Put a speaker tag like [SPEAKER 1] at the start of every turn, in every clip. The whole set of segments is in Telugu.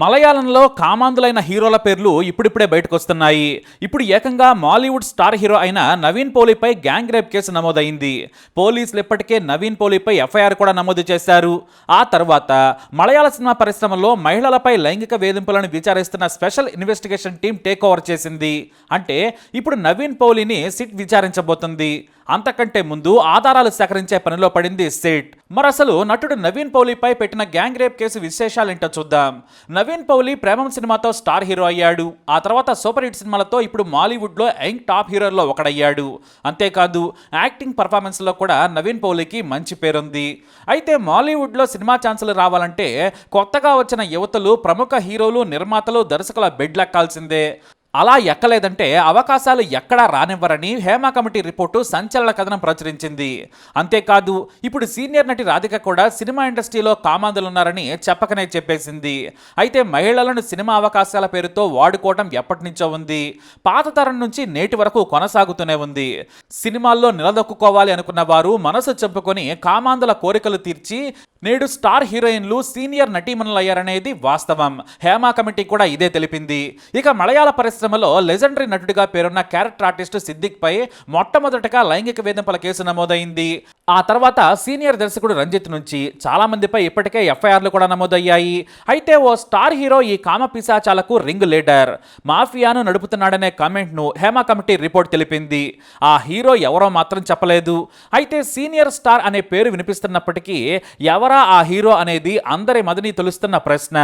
[SPEAKER 1] మలయాళంలో కామాంధులైన హీరోల పేర్లు ఇప్పుడిప్పుడే బయటకు వస్తున్నాయి ఇప్పుడు ఏకంగా మాలీవుడ్ స్టార్ హీరో అయిన నవీన్ పోలీపై గ్యాంగ్ రేప్ కేసు నమోదైంది. పోలీసులు ఇప్పటికే నవీన్ పోలీపై ఎఫ్ఐఆర్ కూడా నమోదు చేశారు. ఆ తర్వాత మలయాళ సినిమా పరిశ్రమలో మహిళలపై లైంగిక వేధింపులను విచారిస్తున్న special investigation team take over చేసింది. అంటే ఇప్పుడు నవీన్ పౌలిని సిట్ విచారించబోతుంది. అంతకంటే ముందు ఆధారాలు సేకరించే పనిలో పడింది సిట్. మరి అసలు నటుడు నవీన్ పౌలిపై పెట్టిన గ్యాంగ్ రేప్ కేసు విశేషాలేంటో చూద్దాం. నవీన్ పౌలి ప్రేమం సినిమాతో స్టార్ హీరో అయ్యాడు. ఆ తర్వాత సూపర్ హిట్ సినిమాలతో ఇప్పుడు మాలీవుడ్లో యంగ్ టాప్ హీరోల్లో ఒకడయ్యాడు. అంతేకాదు యాక్టింగ్ పర్ఫార్మెన్స్లో కూడా నవీన్ పౌలికి మంచి పేరుంది. అయితే మాలీవుడ్లో సినిమా ఛాన్సులు రావాలంటే కొత్తగా వచ్చిన యువతలు ప్రముఖ హీరోలు నిర్మాతలు దర్శకుల బెడ్లెక్కాల్సిందే అలా ఎక్కలేదంటే అవకాశాలు ఎక్కడా రానివ్వరని హేమ కమిటీ రిపోర్టు సంచలన కథనం ప్రచురించింది. అంతేకాదు ఇప్పుడు సీనియర్ నటి రాధిక కూడా సినిమా ఇండస్ట్రీలో కామాందులున్నారని చెప్పకనే చెప్పేసింది. అయితే మహిళలను సినిమా అవకాశాల పేరుతో వాడుకోవడం ఎప్పటి నుంచో ఉంది. పాత తరం నుంచి నేటి వరకు కొనసాగుతూనే ఉంది. సినిమాల్లో నిలదొక్కుకోవాలి అనుకున్న వారు మనసు చెప్పుకొని కామాందుల కోరికలు తీర్చి నేడు స్టార్ హీరోయిన్లు సీనియర్ నటీమణులయ్యారనేది వాస్తవం. హేమ కమిటీ కూడా ఇదే తెలిపింది. ఇక మలయాళ పరిస్థితి పరిశ్రమలో లెజెండరీ నటుడిగా పేరున్న క్యారెక్టర్ ఆర్టిస్ట్ సిద్దిక్ పై మొట్టమొదటగా లైంగిక వేధింపుల కేసు నమోదైంది. ఆ తర్వాత సీనియర్ దర్శకుడు రంజిత్ నుంచి చాలా మందిపై ఇప్పటికే ఎఫ్ఐఆర్లు కూడా నమోదయ్యాయి. అయితే ఓ స్టార్ హీరో ఈ కామ పిశాచాలకు రింగ్ లీడర్. మాఫియాను నడుపుతున్నాడనే కామెంట్ను హేమ కమిటీ రిపోర్ట్ తెలిపింది. ఆ హీరో ఎవరో మాత్రం చెప్పలేదు. అయితే సీనియర్ స్టార్ అనే పేరు వినిపిస్తున్నప్పటికీ ఎవరా ఆ హీరో అనేది అందరి మదిని తెలుస్తున్న ప్రశ్న.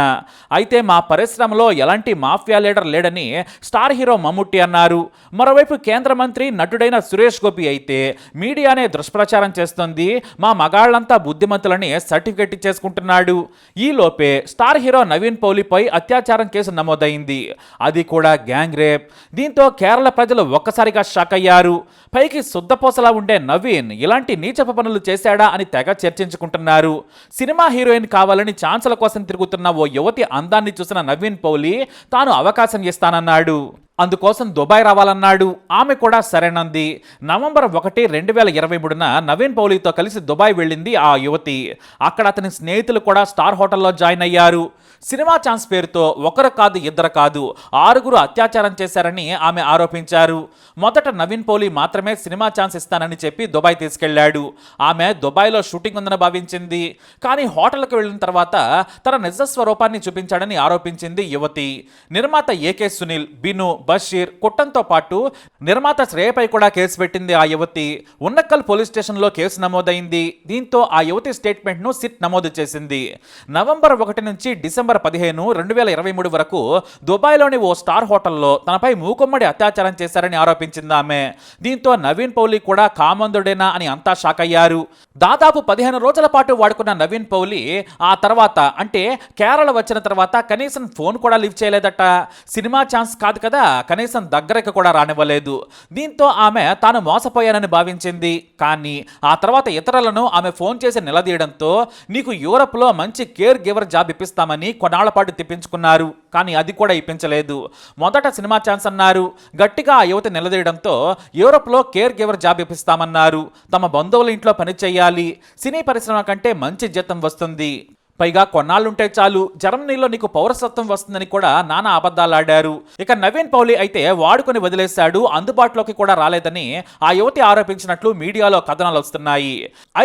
[SPEAKER 1] అయితే మా పరిశ్రమలో ఎలాంటి మాఫియా లీడర్ లేడని స్టార్ హీరో మమ్ముట్టి అన్నారు. మరోవైపు కేంద్ర మంత్రి నటుడైన సురేష్ గోపి అయితే మీడియానే దుష్ప్రచారం చేస్తోంది మా మగాళ్ళంతా బుద్ధిమంతులని సర్టిఫికెట్ ఇచ్చేసుకుంటున్నాడు. ఈలోపే స్టార్ హీరో నవీన్ పౌలిపై అత్యాచారం కేసు నమోదైంది. అది కూడా గ్యాంగ్ రేప్. దీంతో కేరళ ప్రజలు ఒక్కసారిగా షాక్ అయ్యారు. పైకి శుద్ధపోసలా ఉండే నవీన్ ఇలాంటి నీచప పనులు చేశాడా అని తెగ చర్చించుకుంటున్నారు. సినిమా హీరోయిన్ కావాలని ఛాన్సుల కోసం తిరుగుతున్న ఓ యువతి అందాన్ని చూసిన నవీన్ పౌలి తాను అవకాశం ఇస్తానన్నాడు. అందుకోసం దుబాయ్ రావాలన్నాడు. ఆమె కూడా సరేనంది. నవంబర్ ఒకటి రెండు వేల ఇరవై మూడున నవీన్ పౌలితో కలిసి దుబాయ్ వెళ్ళింది ఆ యువతి. అక్కడ అతని స్నేహితులు కూడా స్టార్ హోటల్లో జాయిన్ అయ్యారు. సినిమా ఛాన్స్ పేరుతో ఒకరు కాదు ఇద్దరు కాదు ఆరుగురు అత్యాచారం చేశారని ఆమె ఆరోపించారు. మొదట నవీన్ పౌలి మాత్రమే సినిమా ఛాన్స్ ఇస్తానని చెప్పి దుబాయ్ తీసుకెళ్ళాడు. ఆమె దుబాయ్లో షూటింగ్ ఉందని భావించింది. కానీ హోటల్కి వెళ్ళిన తర్వాత తన నిజ స్వరూపాన్ని చూపించాడని ఆరోపించింది యువతి. నిర్మాత ఏకే సునీల్ బిను బషీర్ కుట్టంతో పాటు నిర్మాత శ్రేయపై కూడా కేసు పెట్టింది ఆ యువతి. ఉన్నక్కల్ పోలీస్ స్టేషన్లో కేసు నమోదైంది. దీంతో ఆ యువతి స్టేట్మెంట్ను సిట్ నమోదు చేసింది. నవంబర్ ఒకటి నుంచి డిసెంబర్ పదిహేను రెండు వేల ఇరవై మూడు వరకు దుబాయ్లోని ఓ స్టార్ హోటల్లో తనపై మూకుమ్మడి అత్యాచారం చేశారని ఆరోపించింది ఆమె. దీంతో నవీన్ పౌలి కూడా కామందుడేనా అని అంతా షాక్ అయ్యారు. దాదాపు పదిహేను రోజుల పాటు వాడుకున్న నవీన్ పౌలి ఆ తర్వాత అంటే కేరళ వచ్చిన తర్వాత కనీసం ఫోన్ కూడా లిఫ్ట్ చేయలేదట. సినిమా ఛాన్స్ కాదు కదా కనీసం దగ్గరకు కూడా రానివ్వలేదు. దీంతో ఆమె తాను మోసపోయానని భావించింది. కానీ ఆ తర్వాత ఇతరులను ఆమె ఫోన్ చేసి నిలదీయడంతో నీకు యూరప్లో మంచి కేర్ గివర్ జాబ్ ఇప్పిస్తామని కొన్నాళ్ళ పాటు తిప్పించుకున్నారు. కానీ అది కూడా ఇప్పించలేదు. మొదట సినిమా ఛాన్స్ అన్నారు. గట్టిగా ఆ యువత నిలదీయడంతో యూరప్లో కేర్ గివర్ జాబ్ ఇప్పిస్తామన్నారు. తమ బంధువుల ఇంట్లో పని చేయాలి. సినీ పరిశ్రమ కంటే మంచి జీతం వస్తుంది. పైగా కొన్నాళ్ళుంటే చాలు జర్మనీలో నీకు పౌరసత్వం వస్తుందని కూడా నానా అబద్ధాలాడారు. ఇక నవీన్ పౌలి అయితే వాడుకొని వదిలేశాడు అందుబాటులోకి కూడా రాలేదని ఆ యువతి ఆరోపించినట్లు మీడియాలో కథనాలు వస్తున్నాయి.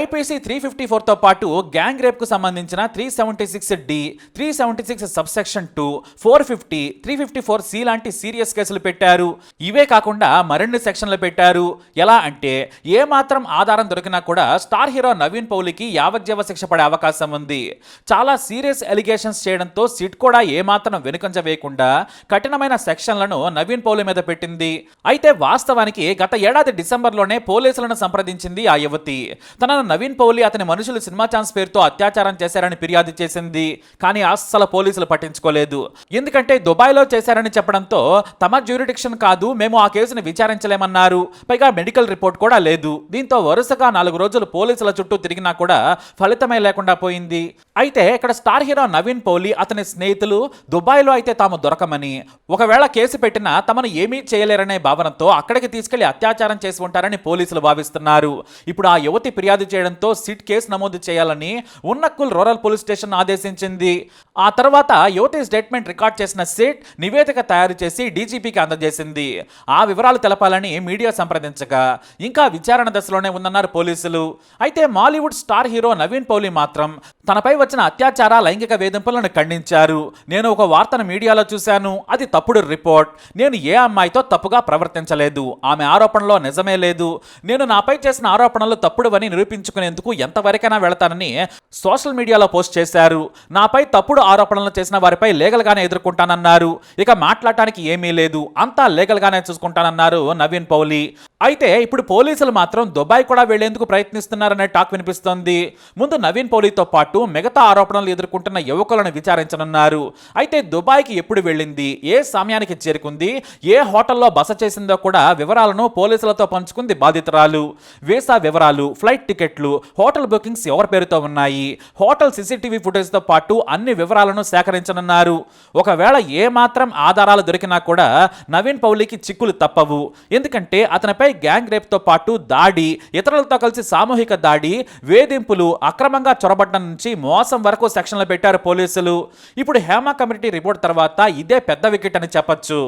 [SPEAKER 1] ఐపీసీ త్రీ ఫిఫ్టీ ఫోర్తో పాటు గ్యాంగ్ రేప్కు సంబంధించిన three seventy six D three seventy six subsection two four fifty three fifty four C లాంటి సీరియస్ కేసులు పెట్టారు. ఇవే కాకుండా మరిన్ని సెక్షన్లు పెట్టారు. ఎలా అంటే ఏ మాత్రం ఆధారం దొరికినా కూడా స్టార్ హీరో నవీన్ పౌలికి యావజ్జీవ శిక్ష పడే అవకాశం ఉంది. చాలా సీరియస్ ఎలిగేషన్స్ చేయడంతో సిట్ కూడా ఏమాత్రం వెనుకంజ వేయకుండా కఠినమైన సెక్షన్లను నవీన్ పౌలి మీద పెట్టింది. అయితే వాస్తవానికి గత ఏడాది డిసెంబర్లోనే పోలీసులను సంప్రదించింది ఆ యువతి. తనను నవీన్ పౌలి అతని మనుషులు సినిమా ఛాన్స్ పేరుతో అత్యాచారం చేశారని ఫిర్యాదు చేసింది. కానీ అస్సలు పోలీసులు పట్టించుకోలేదు. ఎందుకంటే దుబాయ్లో చేశారని చెప్పడంతో తమ జ్యూరిడిక్షన్ కాదు మేము ఆ కేసును విచారించలేమన్నారు. పైగా మెడికల్ రిపోర్ట్ కూడా లేదు. దీంతో వరుసగా నాలుగు రోజులు పోలీసుల చుట్టూ తిరిగినా కూడా ఫలితమే లేకుండా పోయింది. అయితే అయితే ఇక్కడ స్టార్ హీరో నవీన్ పౌలి అతని స్నేహితులు దుబాయ్లో అయితే తాము దొరకమని ఒకవేళ కేసు పెట్టినా తమను ఏమీ చేయలేరనే భావనతో అక్కడికి తీసుకెళ్ళి అత్యాచారం చేసి ఉంటారని పోలీసులు భావిస్తున్నారు. ఇప్పుడు ఆ యువతి ఫిర్యాదు చేయడంతో సిట్ కేసు నమోదు చేయాలని ఉన్నక్కుల్ రూరల్ పోలీస్ స్టేషన్ ఆదేశించింది. ఆ తర్వాత యువతి స్టేట్మెంట్ రికార్డ్ చేసిన సిట్ నివేదిక తయారు చేసి డీజీపీకి అందజేసింది. ఆ వివరాలు తెలపాలని మీడియా సంప్రదించగా ఇంకా విచారణ దశలోనే ఉందన్నారు పోలీసులు. అయితే Mollywood star hero Naveen Pauly మాత్రం తనపై వచ్చిన అత్యాచార లైంగిక వేధింపులను ఖండించారు. నేను ఒక వార్తను మీడియాలో చూశాను. అది తప్పుడు రిపోర్ట్. నేను ఏ అమ్మాయితో తప్పుగా ప్రవర్తించలేదు. ఆమె ఆరోపణలో నిజమే లేదు. నేను నాపై చేసిన ఆరోపణలు తప్పుడువని నిరూపించుకునేందుకు ఎంతవరకైనా వెళతానని సోషల్ మీడియాలో పోస్ట్ చేశారు. నాపై తప్పుడు ఆరోపణలు చేసిన వారిపై లీగల్గానే ఎదుర్కొంటానన్నారు. ఇక మాట్లాడటానికి ఏమీ లేదు. అంతా లీగల్గానే చూసుకుంటానన్నారు నవీన్ పౌలి. అయితే ఇప్పుడు పోలీసులు మాత్రం దుబాయ్ కూడా వెళ్ళేందుకు ప్రయత్నిస్తున్నారనే టాక్ వినిపిస్తోంది. ముందు నవీన్ పౌలితో పాటు మిగతా ఆరోపణలు ఎదుర్కొంటున్న యువకులను విచారించనున్నారు. అయితే దుబాయ్కి ఎప్పుడు వెళ్ళింది? ఏ సమయానికి చేరుకుంది? ఏ హోటల్లో బస చేసిందో కూడా వివరాలను పోలీసులతో పంచుకుంది బాధితురాలు. వీసా వివరాలు ఫ్లైట్ టికెట్లు హోటల్ బుకింగ్స్ ఎవరి పేరుతో ఉన్నాయి? హోటల్ సీసీటీవీ ఫుటేజ్తో పాటు అన్ని వివరాలను సేకరించనున్నారు. ఒకవేళ ఏమాత్రం ఆధారాలు దొరికినా కూడా నవీన్ పౌలికి చిక్కులు తప్పవు. ఎందుకంటే అతనిపై గ్యాంగ్ రేప్తో పాటు దాడి ఇతరులతో కలిసి సామూహిక దాడి వేధింపులు అక్రమంగా చొరబడ్డం నుంచి మోసం వరకు సెక్షన్లు పెట్టారు పోలీసులు. ఇప్పుడు హేమ కమిటీ రిపోర్ట్ తర్వాత ఇదే పెద్ద వికెట్ అని చెప్పొచ్చు.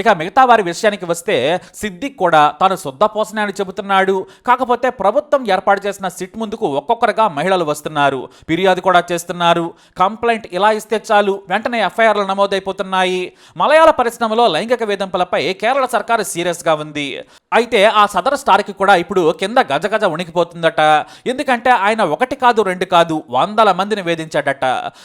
[SPEAKER 1] ఇక మిగతా వారి విషయానికి వస్తే సిద్దిక్ కూడా తాను శుద్ధపోసనే అని చెబుతున్నాడు. కాకపోతే ప్రభుత్వం ఏర్పాటు చేసిన సిట్ ముందుకు ఒక్కొక్కరుగా మహిళలు వస్తున్నారు. ఫిర్యాదు కూడా చేస్తున్నారు. కంప్లైంట్ ఇలా ఇస్తే చాలు. వెంటనే ఎఫ్ఐఆర్లు నమోదైపోతున్నాయి. మలయాళ పరిశ్రమలో లైంగిక వేధింపులపై కేరళ సర్కారు సీరియస్గా ఉంది. అయితే ఆ సదర స్టార్కి కూడా ఇప్పుడు కింద గజగజ ఉణికిపోతుందట ఎందుకంటే ఆయన ఒకటి కాదు రెండు కాదు వందల మందిని వేధించాడట.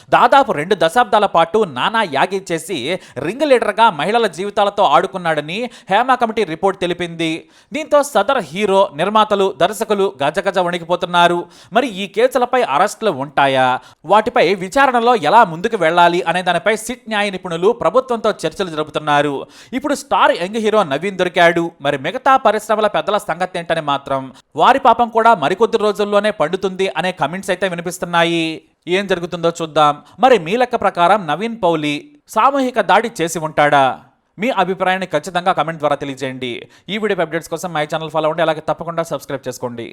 [SPEAKER 1] దాదాపు రెండు దశాబ్దాల పాటు నానా యాగి చేసి రింగ్ లీడర్గా మహిళల జీవితాలతో ఆడుకున్నాడని హేమ కమిటీ రిపోర్ట్ తెలిపింది. దీంతో సదర్ హీరో నిర్మాతలు దర్శకులు గజగజ వణికిపోతున్నారు. మరి ఈ కేసులపై అరెస్టులు ఉంటాయా? వాటిపై విచారణలో ఎలా ముందుకు వెళ్ళాలి అనే దానిపై సిట్ న్యాయ నిపుణులు ప్రభుత్వంతో చర్చలు జరుపుతున్నారు. ఇప్పుడు స్టార్ యంగ్ హీరో నవీన్ దొరికాడు. మరి మిగతా పరిశ్రమల పెద్దల సంగతి ఏంటని మాత్రం వారి పాపం కూడా మరికొద్ది రోజుల్లోనే పండుతుంది అనే కమెంట్స్ అయితే వినిపిస్తున్నాయి. ఏం జరుగుతుందో చూద్దాం. మరి మీ లెక్క ప్రకారం నవీన్ పౌలి సామూహిక దాడి చేసి ఉంటాడా? మీ అభిప్రాయాన్ని ఖచ్చితంగా కమెంట్ ద్వారా తెలియజేయండి. ఈ వీడియో అప్డేట్స్ కోసం మై ఛానల్ ఫాలో అవ్వండి. అలాగే తప్పకుండా సబ్స్క్రైబ్ చేసుకోండి.